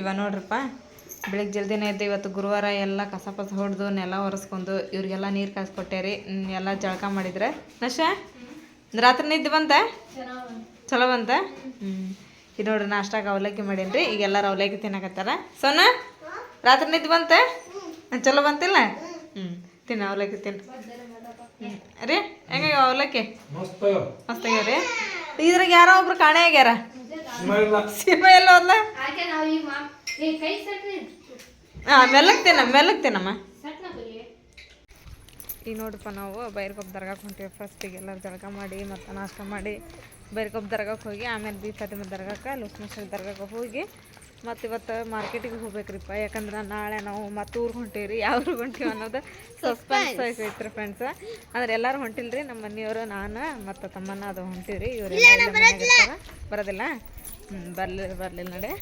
ಇವ ನೋಡ್ರಪ್ಪ ಬೆಳಿಗ್ಗೆ ಜಲ್ದಿನೇ ಎದ್ದು ಇವತ್ತು ಗುರುವಾರ ಎಲ್ಲ ಕಸ ಪಸ ಹೊಡೆದು ನೆಲ ಒರೆಸ್ಕೊಂಡು ಇವ್ರಿಗೆಲ್ಲ ನೀರು ಕಾಯಿಸ್ಕೊಟ್ಟೇರಿ ರೀ ಎಲ್ಲ ಜಳಕ ಮಾಡಿದ್ರೆ. ನಶ? ರಾತ್ರಿ ನಿದ್ದೆ ಬಂತ ಚಲೋ ಬಂತ ಹ್ಞೂ ಇದು ನೋಡ್ರಿ ನಾಷ್ಟಾಗ ಅವಲಕ್ಕಿ ಮಾಡೀನಿ ಈಗ ಎಲ್ಲರೂ ಅವಲಕ್ಕಿ ತಿನ್ನಕತ್ತಾರ. ಸೋನ ರಾತ್ರಿ ನಿದ್ದೆ ಬಂತ ಚಲೋ ಬಂತಿಲ್ಲ? ಹ್ಞೂ ತಿನ್ನ ಅವಲಕ್ಕಿ ತಿನ್ನ. ಹ್ಞೂ ರೀ ಹೆಂಗ ಅವಲಕ್ಕಿ? ಮಸ್ತ್ ರೀ? ಇದ್ರಾಗ ಯಾರೋ ಒಬ್ರು ಕಾಣೆ ಆಗ್ಯಾರ? ಸೀಮೆ ಎಲ್ಲ. ಹೋದ್ಲ ಹಾಂ ಈಗ ನೋಡಪ್ಪ ನಾವು ಬೈರ್ಕೊಬ್ ದರ್ಗಾಕ್ಕೆ ಹೊಂಟೀವಿ. ಫಸ್ಟಿಗೆ ಎಲ್ಲರೂ ಜಳಕ ಮಾಡಿ ಮತ್ತು ನಾಷ್ಟ ಮಾಡಿ ಬೈರ್ಕೊಬ್ ದರ್ಗಾಕ್ಕೆ ಹೋಗಿ ಆಮೇಲೆ ಬಿ ಫಾತಿಮ ದರ್ಗಾಕ್ಕೆ ಲಕ್ಷ್ಮೇಶ್ವರ ದರ್ಗಾಕ್ಕೆ ಹೋಗಿ ಮತ್ತು ಇವತ್ತು ಮಾರ್ಕೆಟಿಗೆ ಹೋಗ್ಬೇಕ್ರಿಪ್ಪ. ಯಾಕಂದ್ರೆ ನಾಳೆ ನಾವು ಮತ್ತೆ ಊರಿಗೆ ಹೊಂಟೀವಿ ಯಾವ ಊರಿಗೆ ಹೊಂಟೀವಿ ಅನ್ನೋದು ಸಸ್ಪೆನ್ಸ್ ಐತ್ರಿ ಫ್ರೆಂಡ್ಸ್ ಅಂದ್ರೆ ಎಲ್ಲರೂ ಹೊಂಟಿಲ್ರಿ. ನಮ್ಮ ಮನೆಯವರು ನಾನು ಮತ್ತು ತಮ್ಮನ್ನ ಅದು ಹೊಂಟೀವಿ ಇವರೆಲ್ಲ ಬರೋದಿಲ್ಲ. ಹ್ಞೂ ಬರಲಿ ಬರಲಿಲ್ಲ ನಡೆ.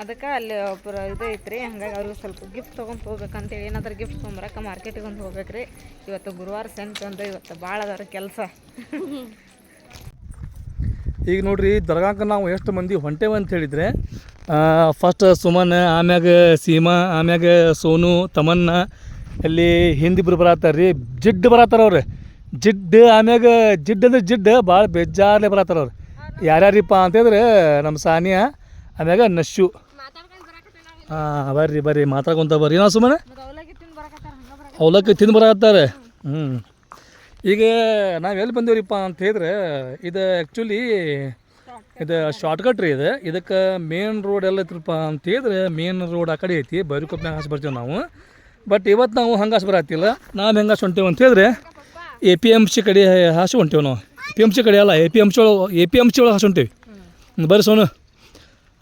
ಅದಕ್ಕೆ ಅಲ್ಲಿ ಒಬ್ಬರು ಇದು ರೀ ಹಂಗಾಗಿ ಅವ್ರಿಗೆ ಸ್ವಲ್ಪ ಗಿಫ್ಟ್ ತೊಗೊಂಡು ಹೋಗ್ಬೇಕಂತೇಳಿ, ಏನಾದ್ರು ಗಿಫ್ಟ್ ತೊಗೊಂಬರಕ್ಕೆ ಮಾರ್ಕೆಟಿಗೆ ಒಂದು ಹೋಗ್ಬೇಕು ರೀ ಇವತ್ತು ಗುರುವಾರ ಸೆಂಟ್ ಒಂದು ಇವತ್ತು ಭಾಳ ಅದಾರ ಕೆಲಸ. ಈಗ ನೋಡ್ರಿ ದರ್ಗಾಕ್ಕೆ ನಾವು ಎಷ್ಟು ಮಂದಿ ಹೊಂಟೇವ ಅಂತ ಹೇಳಿದರೆ ಫಸ್ಟ್ ಸುಮನ್, ಆಮ್ಯಾಗ ಸೀಮಾ, ಆಮ್ಯಾಗ ಸೋನು, ತಮನ್ನ, ಅಲ್ಲಿ ಹಿಂದಿಬ್ರು ಬರತ್ತಾರ ರೀ ಜಿಡ್ ಬರತ್ತಾರ ಅವ್ರು. ಜಿಡ್ಡು, ಆಮ್ಯಾಗ ಜಿಡ್ ಅಂದ್ರೆ ಜಿಡ್ ಭಾಳ ಬೇಜಾರ್ಲೆ ಬರತ್ತಾರ ಅವ್ರು. ಯಾರ್ಯಾರಿಪ್ಪ ಅಂತಂದ್ರೆ ನಮ್ಮ ಸಾನಿಯಾ, ಆಮ್ಯಾಗ ನಶ್ಯು ಹಾಂ, ಬರ್ರಿ ಬರ್ರಿ, ಮಾತಾಡ್ಕೊಂತ ಬರ್ರಿ. ನಾವು ಸುಮ್ಮನೆ ಅವಲಕ್ಕಿ ತಿಂದು ಬರಕತ್ತಾರೆ. ಹ್ಞೂ ಈಗ ನಾವು ಎಲ್ಲಿ ಬಂದೇವ್ರಿಪ್ಪ ಅಂತ ಹೇಳಿದ್ರೆ ಇದು ಆ್ಯಕ್ಚುಲಿ ಇದು ಶಾರ್ಟ್ಕಟ್ ರೀ ಇದು. ಇದಕ್ಕೆ ಮೇನ್ ರೋಡ್ ಎಲ್ಲ ಐತ್ರಪ್ಪ ಅಂತ ಹೇಳಿದ್ರೆ ಮೇನ್ ರೋಡ್ ಆ ಕಡೆ ಐತಿ. ಬೈರುಕೊಪ್ಪನಾಗ ಹಾಸಿ ಬರ್ತೀವಿ ನಾವು. ಬಟ್ ಇವತ್ತು ನಾವು ಹಂಗೆ ಹಾಸಿ ಬರತ್ತಿಲ್ಲ ನಾವು ಹೆಂಗೆ ಹಾಸಿ ಹೊಂಟೇವೆ ಅಂತ ಹೇಳಿದ್ರೆ ಎ ಪಿ ಎಂ ಸಿ ಕಡೆ ಹಾಸಿ ಹೊಂಟೇವೆ ನಾವು. ಪಿ ಎಂ ಸಿ ಕಡೆ ಅಲ್ಲ ಎ ಪಿ ಎಂ ಸಿ ಒಳಗೆ ಎ ಪಿ ಎಂ ಸಿ ಒಳಗೆ ಹಾಸಿ ಹೊಂಟೇವಿ ಹ್ಮ್, ಬರ್ರಿ ಸೋನು.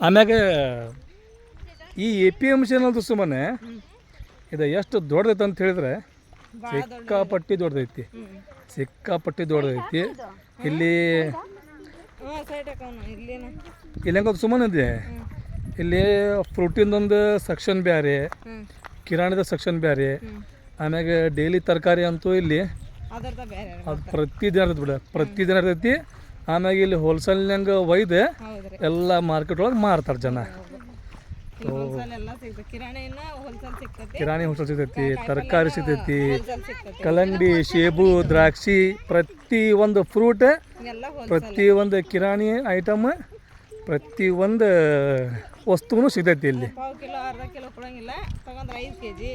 ಆಮ್ಯಾಗ ಈ ಎ ಪಿ ಎಂ ಸಿ ಅನ್ನೋದು ಸುಮ್ಮನೆ ಇದು ಎಷ್ಟು ದೊಡ್ಡದೈತೆ ಅಂತ ಹೇಳಿದ್ರೆ ಸಿಕ್ಕಾಪಟ್ಟಿ ದೊಡ್ಡದೈತಿ. ಸಿಕ್ಕಾಪಟ್ಟಿ ದೊಡ್ಡದೈತಿ. ಇಲ್ಲಿ ಇಲ್ಲಿ ಹೆಂಗೆ ಸುಮ್ಮನೆ ಇದೆ. ಇಲ್ಲಿ ಫ್ರೂಟಿಂದೊಂದು ಸೆಕ್ಷನ್ ಬೇರೆ ಕಿರಾಣಿದ ಸೆಕ್ಷನ್ ಬೇರೆ ಆಮ್ಯಾಗ ಡೈಲಿ ತರಕಾರಿ ಅಂತೂ ಇಲ್ಲಿ ಅದು ಪ್ರತಿದಿನ ಇರ್ತೈತಿ ಬಿಡ. ಪ್ರತಿದಿನ ಇರ್ತೈತಿ ಆಮ್ಯಾಗ ಇಲ್ಲಿ ಹೋಲ್ಸೇಲ್ನಾಗ ಒಯ್ದು ಎಲ್ಲ ಮಾರ್ಕೆಟ್ ಒಳಗೆ ಮಾರ್ತಾರೆ ಜನ. ಕಿರಾಣಿ ಹೋಲ್ಸೇಲ್ ಸಿಗ್ತೈತಿ ತರಕಾರಿ ಸಿಗ್ತೈತಿ ಕಲ್ಲಂಗಡಿ ಸೇಬು ದ್ರಾಕ್ಷಿ ಪ್ರತಿ ಒಂದು ಫ್ರೂಟ್ ಪ್ರತಿ ಒಂದು ಕಿರಾಣಿ ಐಟಮ್ ಪ್ರತಿ ಒಂದು ವಸ್ತುನು ಸಿಗ್ತೈತಿ ಇಲ್ಲಿ. ಪಾವು ಕಿಲೋ ಅರ್ಧ ಕಿಲೋ ಕೊಡಂಗಿಲ್ಲ. ತಗೊಂಡ್ರೆ ಐದು ಕೆ ಜಿ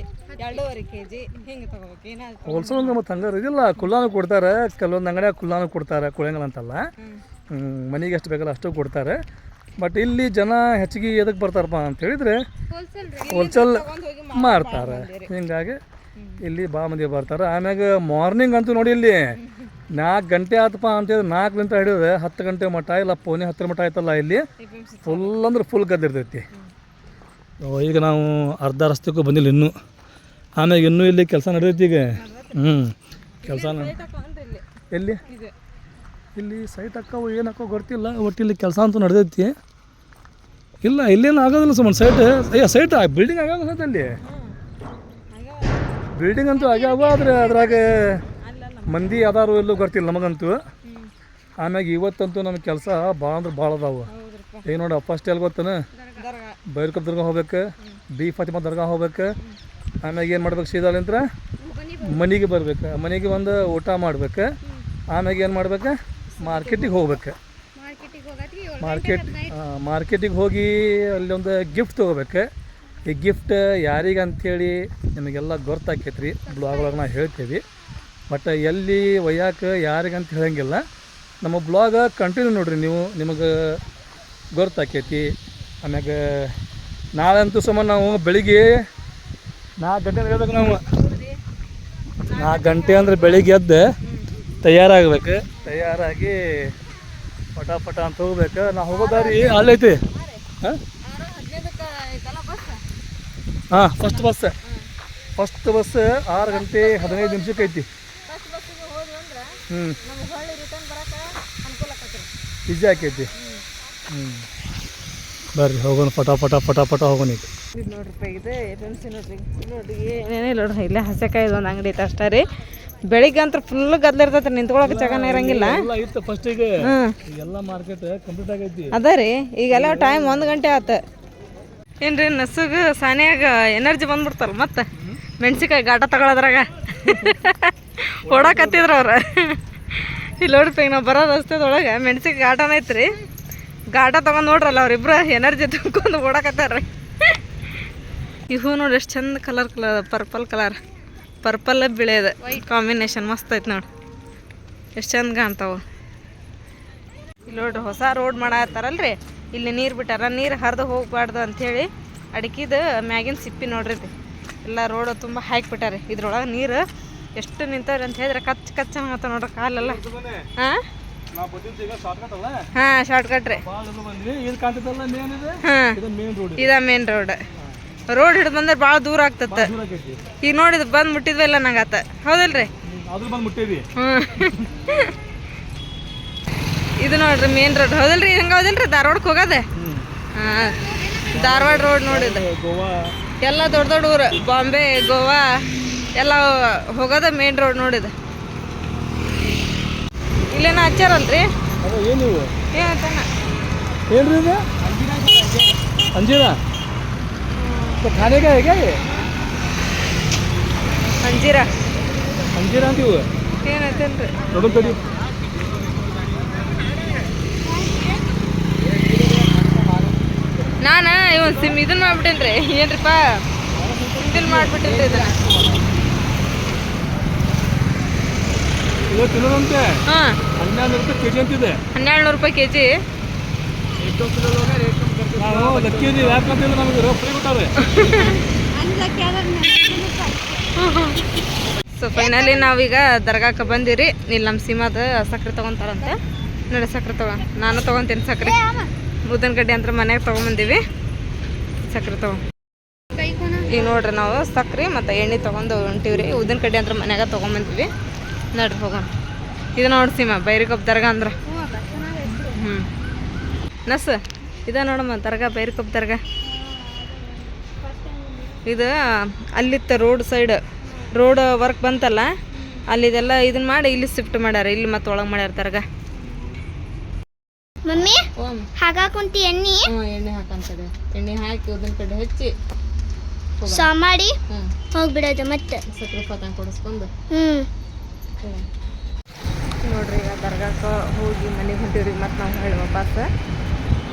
ಎರಡೂವರೆ ಕೆ ಜಿ ಹಿಂಗೆ ತಗೋಬೇಕು? ಏನಾದ್ರು ಹೋಲ್ಸೇಲ್ ಅಂದ್ರೆ ಮತ್ತೆ ಹಂಗಾರೆ ಇದಿಲ್ಲ ಕುಲ್ಲಾನು ಕೊಡ್ತಾರೆ ಕೆಲವೊಂದು ಅಂಗಡಿಯಾಗ ಕುಲ್ಲಾನು ಕೊಡ್ತಾರೆ ಕೊಡಂಗಿಲ್ಲ ಅಂತಲ್ಲ. ಮನೆಗೆ ಎಷ್ಟು ಬೇಕಲ್ಲ ಅಷ್ಟು ಕೊಡ್ತಾರೆ. ಬಟ್ ಇಲ್ಲಿ ಜನ ಹೆಚ್ಚಿಗೆ ಎದಕ್ಕೆ ಬರ್ತಾರಪ್ಪ ಅಂತ ಹೇಳಿದ್ರೆ ಹೋಲ್ಸೇಲ್ ಹೋಲ್ಸೇಲ್ ಮಾರ್ತಾರೆ ಹಿಂಗಾಗಿ ಇಲ್ಲಿ ಭಾಳ ಮಂದಿ ಬರ್ತಾರೆ. ಆಮ್ಯಾಗ ಮಾರ್ನಿಂಗ್ ಅಂತೂ ನೋಡಿ ಇಲ್ಲಿ. ನಾಲ್ಕು ಗಂಟೆ ಆತಪ್ಪ ಅಂತೇಳಿ ನಾಲ್ಕಲಿಂದ ಹಿಡಿದ್ರೆ ಹತ್ತು ಗಂಟೆ ಮಠ ಇಲ್ಲ ಪೋನೆ ಹತ್ತಿರ ಮಠ ಆಯ್ತಲ್ಲ ಇಲ್ಲಿ. ಫುಲ್ ಅಂದ್ರೆ ಫುಲ್ ಗದ್ದಿರ್ತೈತಿ ಈಗ ನಾವು ಅರ್ಧ ರಸ್ತೆಗೂ ಬಂದಿಲ್ಲ ಇನ್ನೂ. ಆಮೇಲೆ ಇನ್ನೂ ಇಲ್ಲಿ ಕೆಲಸ ನಡೆದೈತಿ ಈಗ. ಹ್ಞೂ ಕೆಲಸ ಇಲ್ಲಿ ಎಲ್ಲಿ? ಇದು. ಇಲ್ಲಿ ಸೈಟ್ ಹಾಕವು ಏನು ಹಾಕೋ ಗೊತ್ತಿಲ್ಲ ಒಟ್ಟು ಇಲ್ಲಿ ಕೆಲಸ ಅಂತೂ ನಡೆದೈತಿ ಇಲ್ಲ ಇಲ್ಲೇನು ಆಗೋದಿಲ್ಲ ಸುಮ್ಮನೆ ಸೈಟ್ ಅಯ್ಯ ಸೈಟ್ ಬಿಲ್ಡಿಂಗ್ ಆಗೋದು ಸೈಟ್ ಅಲ್ಲಿ. ಬಿಲ್ಡಿಂಗ್ ಅಂತೂ ಆಗ್ಯಾವ ಆದರೆ ಅದ್ರಾಗ ಮಂದಿ ಅದಾರು ಎಲ್ಲೂ ಗೊತ್ತಿಲ್ಲ ನಮಗಂತೂ. ಆಮ್ಯಾಗ ಇವತ್ತಂತೂ ನಮ್ಮ ಕೆಲಸ ಭಾಳ ಅಂದ್ರೆ ಭಾಳ ಅದಾವ. ಏನು ಈಗ ನೋಡ ಫಸ್ಟ್ ಎಲ್ಲಿ ಗೊತ್ತನ? ಬೈರ್ಕಪ್ ದರ್ಗಾ ಹೋಗ್ಬೇಕು, ಬಿ ಫಾತಿಮಾ ದರ್ಗಾ ಹೋಗ್ಬೇಕು. ಆಮ್ಯಾಗ ಏನು ಮಾಡ್ಬೇಕು ಸೀದಾಲಿಂತ್ರ ಮನೆಗೆ ಬರ್ಬೇಕು. ಮನೆಗೆ ಒಂದು ಊಟ ಮಾಡ್ಬೇಕು. ಆಮ್ಯಾಗ ಏನು ಮಾಡ್ಬೇಕು? ಮಾರ್ಕೆಟಿಗೆ ಹೋಗ್ಬೇಕು. ಮಾರ್ಕೆಟ್ ಮಾರ್ಕೆಟಿಗೆ ಹೋಗಿ ಅಲ್ಲಿ ಒಂದು ಗಿಫ್ಟ್ ತೊಗೋಬೇಕು. ಈ ಗಿಫ್ಟ್ ಯಾರಿಗೆ ಅಂಥೇಳಿ ನಿಮಗೆಲ್ಲ ಗೊತ್ತಾಕೈತ್ರಿ. ಬ್ಲಾಗ್ ಒಳಗೆ ನಾವು ಹೇಳ್ತೀವಿ. ಬಟ್ ಎಲ್ಲಿ ಒಯ್ಯಾಕೆ ಯಾರಿಗಂತ ಹೇಳಂಗಿಲ್ಲ. ನಮ್ಮ ಬ್ಲಾಗ ಕಂಟಿನ್ಯೂ ನೋಡಿರಿ ನೀವು, ನಿಮಗೆ ಗೊತ್ತಾಕೈತಿ. ಆಮ್ಯಾಗ ಅಂತೂ ಸಮ ನಾವು ಬೆಳಿಗ್ಗೆ ನಾಲ್ಕು ಗಂಟೆ ಹೇಳ್ಬೇಕು ನಾವು. ನಾಲ್ಕು ಗಂಟೆ ಅಂದ್ರೆ ಬೆಳಿಗ್ಗೆ ಎದ್ದು ತಯಾರಾಗಬೇಕು. ತಯಾರಾಗಿ ಪಟ ಪಟ ಅಂತ ಹೋಗ್ಬೇಕು. ನಾ ಹೋಗೋದಾರಿ ಅಲ್ಲೈತಿ. ಹಾಂ? ಹಾಂ ಫಸ್ಟ್ ಬಸ್ ಫಸ್ಟ್ ಬಸ್ ಆರು ಗಂಟೆ ಹದಿನೈದು ನಿಮಿಷಕ್ಕೆ ಐತಿ ಫಸ್ಟ್ ಬಸ್ಸಿಗೆ ಹೋದ್ವಿ ಅಂದ್ರೆ ಹ್ಞೂ ನಮ್ಗೆ ಹೊಳ್ಳಿ ರಿಟರ್ನ್ ಬರಕ್ಕೆ ಅನುಕೂಲ ಆಕತ್ರಿ ಈಜಿ ಆಕೈತಿ. ಹ್ಞೂ ಬರ್ರಿ ಹೋಗೋಣ ಪಟ ಪಟ ಪಟ ಪಟ ಹೋಗೋಣ ಈಗ. ಇದು ನೋಡ್ರಿಪ್ಪ ಇದು ಏಜೆನ್ಸಿ ನೋಡ್ರಿ. ನೋಡ್ರಿ ಇಲ್ಲ ನೋಡ್ರಿ ಇಲ್ಲೇ ಹಸೆಕಾಯಿ ಒಂದು ಅಂಗಡಿ ಐತೆ ಅಷ್ಟೇ ರೀ. ಬೆಳಿಗ್ಗೆ ಅಂತ ಫುಲ್ ಗದ್ಲ ಇರ್ತೈತೆ ನಿಂತ್ಕೊಳಕ್ಕೆ ಜಾಗನೇ ಇರಂಗಿಲ್ಲ. ಎಲ್ಲ ಮಾರ್ಕೆಟ್ ಕಂಪ್ಲೀಟ್ ಆಗೈತಿ. ಅದ ರೀ ಈಗೆಲ್ಲ ಟೈಮ್ ಒಂದು ಗಂಟೆ ಆತ. ಏನ್ರಿ ನಸುಗ ಸಾನ್ಯಾಗ ಎನರ್ಜಿ ಬಂದ್ಬಿಡ್ತಲ್ಲ ಮತ್ತೆ? ಮೆಣ್ಸಿಕಾಯಿ ಗಾಟ ತಗೊಳದ್ರಾಗ ಓಡಾಕತ್ತಿದ್ರು ಅವ್ರ. ಇಲ್ಲಿ ನೋಡ್ರಿ ಈಗ ನಾವು ಬರೋ ರಸ್ತೆದೊಳಗೆ ಮೆಣಸಿನ್ಕಾಯಿ ಗಾಟನ ಐತ್ರಿ. ಗಾಟ ತಗೊಂಡ್ ನೋಡ್ರಲ್ಲ ಅವ್ರಿಬ್ರು ಎನರ್ಜಿ ತುಂಬ್ಕೊಂಡು ಓಡಾಕತ್ತಾರ್ರಿ ಈ ಹೂ ನೋಡಿ ಎಷ್ಟು ಚಂದ colour colour purple colour. Purple ಬಿಳೆದ combination ಮಸ್ತ್ ಐತೆ ನೋಡಿ. ಎಷ್ಟು ಚಂದ ಕಾಣ್ತಾವ. ಇಲ್ಲಿ ನೋಡ್ರಿ ಹೊಸ ರೋಡ್ ಮಾಡತ್ತಾರಲ್ರಿ ಇಲ್ಲಿ ನೀರು ಬಿಟ್ಟಾರ ನೀರು ಹರಿದು ಹೋಗ್ಬಾರ್ದು ಅಂಥೇಳಿ ಅಡಿಕಿದ ಮ್ಯಾಗಿನ ಸಿಪ್ಪಿ ನೋಡ್ರಿ. ಎಲ್ಲ ರೋಡ್ ತುಂಬ ಹಾಕ್ಬಿಟ್ಟಾರೆ ಇದ್ರೊಳಗೆ ನೀರು ಎಷ್ಟು ನಿಂತವ್ರೆ ಅಂತ ಹೇಳಿದ್ರೆ ಕಚ್ ಕಚ್ಚ ನೋಡ್ರಿ ಕಾಲೆಲ್ಲ. ಹಾಂ ಹಾಂ ಶಾರ್ಟ್ಕಟ್ ರೀ. ಹಾಂ. ಇದು ಮೇನ್ ರೋಡ್ ರೋಡ್ ಹಿಡಿದು ಬಂದ್ರೆ ಭಾಳ ದೂರ ಆಗ್ತತ್ತೆ. ಈಗ ನೋಡಿದ್ ಬಂದು ಮುಟ್ಟಿದ್ವಿ ಇಲ್ಲ ನಂಗಾತ ಹೌದಲ್ರಿ? ಹ್ಞೂ ಇದು ನೋಡ್ರಿ ಮೇನ್ ರೋಡ್ ಹೌದಲ್ರಿ? ಹಂಗ ಹೌದಲ್ರಿ? ಧಾರವಾಡಕ್ಕೆ ಹೋಗೋದೆ? ಹಾಂ. ಧಾರವಾಡ ರೋಡ್ ನೋಡಿದ. ಎಲ್ಲ ದೊಡ್ಡ ದೊಡ್ಡ ಊರು. ಬಾಂಬೆ ಗೋವಾ ಎಲ್ಲ ಹೋಗೋದ ಮೇನ್ ರೋಡ್ ನೋಡಿದೆ. ಇಲ್ಲೇನ ಹಚ್ಚಾರಲ್ರಿ? ಏನ್ರಿ ಅಂಜೀರ. ಖಾನೆಗ ಹೇಗೆ? ಅಂಜೀರ. ಅಂಜೀರ ಅಂತೀವಿ. ಏನೈತೇನ್ರಿ ನೋಡೋಣ ನಾನು ಇವನ್ ಸಿಮ್ ಇದನ್ನ ಮಾಡ್ಬಿಟ್ಟೇನ್ರಿ. ಏನ್ರಿಪ್ಪ ಇದನ್ನ. ಮಾಡ್ಬಿಟ್ಟಿಲ್ರಿ ಇದನ್ನ ಹನ್ನೆರಡು ರೂಪಾಯಿ ಕೆ ಜಿ ಅಂತಿದೆ. ಹನ್ನೆರಡು ನೂರು ರೂಪಾಯಿ ಕೆ ಜಿ ಸೊ ಫೈನಲಿ ನಾವೀಗ ದರ್ಗಾಕ ಬಂದಿರಿ. ಇಲ್ಲಿ ನಮ್ಮ ಸೀಮಾದ ಸಕ್ಕರೆ ತಗೊಂತಾರಂತೆ. ನೋಡಿ ಸಕ್ಕರೆ ತಗೋ. ನಾನು ತಗೊಂತೀನಿ ಸಕ್ರೆ. ಉದ್ದಿನ ಕಡ್ಡಿ ಅಂತ ಮನೆಗೆ ತಗೊಂಬಂದೀವಿ. ಸಕ್ರೆ ತಗೋ ಕೈ ಕೊನ ಈಗ ನೋಡ್ರಿ ನಾವು ಸಕ್ರೆ ಮತ್ತು ಎಣ್ಣೆ ತೊಗೊಂಡು ಹೊಂಟಿವ್ರಿ. ಉದ್ದಿನ ಕಡ್ಡಿ ಅಂದ್ರೆ ಮನ್ಯಾಗ ತೊಗೊಂಬಂದೀವಿ. ನೋಡ್ರಿ ಹೋಗೋಣ. ಇದು ನೋಡಿ ಸೀಮಾ ಬೈರಿಕೊಬ್ಬ ದರ್ಗ ಅಂದ್ರೆ. ಹ್ಞೂ ನಸ್, ಇದ ನೋಡಮ್ಮ ದರ್ಗ ಬೈರಿಕೊಬ್ಬ ದರ್ಗ. ಇದು ಅಲ್ಲಿತ್ತ ರೋಡ್ ಸೈಡ್, ರೋಡ್ ವರ್ಕ್ ಬಂತಲ್ಲ, ಅಲ್ಲಿದೆಲ್ಲ ಇದನ್ನ ಮಾಡಿ ಇಲ್ಲಿ ಶಿಫ್ಟ್ ಮಾಡ್ಯಾರ, ಇಲ್ಲಿ ಮತ್ತೆ ಒಳಗೆ ಮಾಡ್ಯಾರ ದರ್ಗಾ. ಮಮ್ಮಿ ಓಂ ಹಾಕಾಕುಂತಿ ಎಣ್ಣಿ? ಎಣ್ಣೆ ಹಾಕಂತದೆ. ಎಣ್ಣೆ ಹಾಕಿ ಉದ್ದಿನ ಕಡೆ ಹಚ್ಚಿ ಸಾ ಮಾಡಿ ಹ್ಞೂ. ಹೋಗ್ಬಿಡೋದು ಮತ್ತೆ. ಸಕ್ಕರೆ ಪಾತ ಕೊಡಿಸ್ಕೊಂಡು. ಹ್ಮ್. ನೋಡ್ರಿ ಈಗ ದರ್ಗಾಕ ಹೋಗಿ ಮನೆಗೆ ಹೊಂಟಿವ್ರಿ ಮತ್ತೆ ನಾವು ಹೇಳಿ ವಾಪಸ್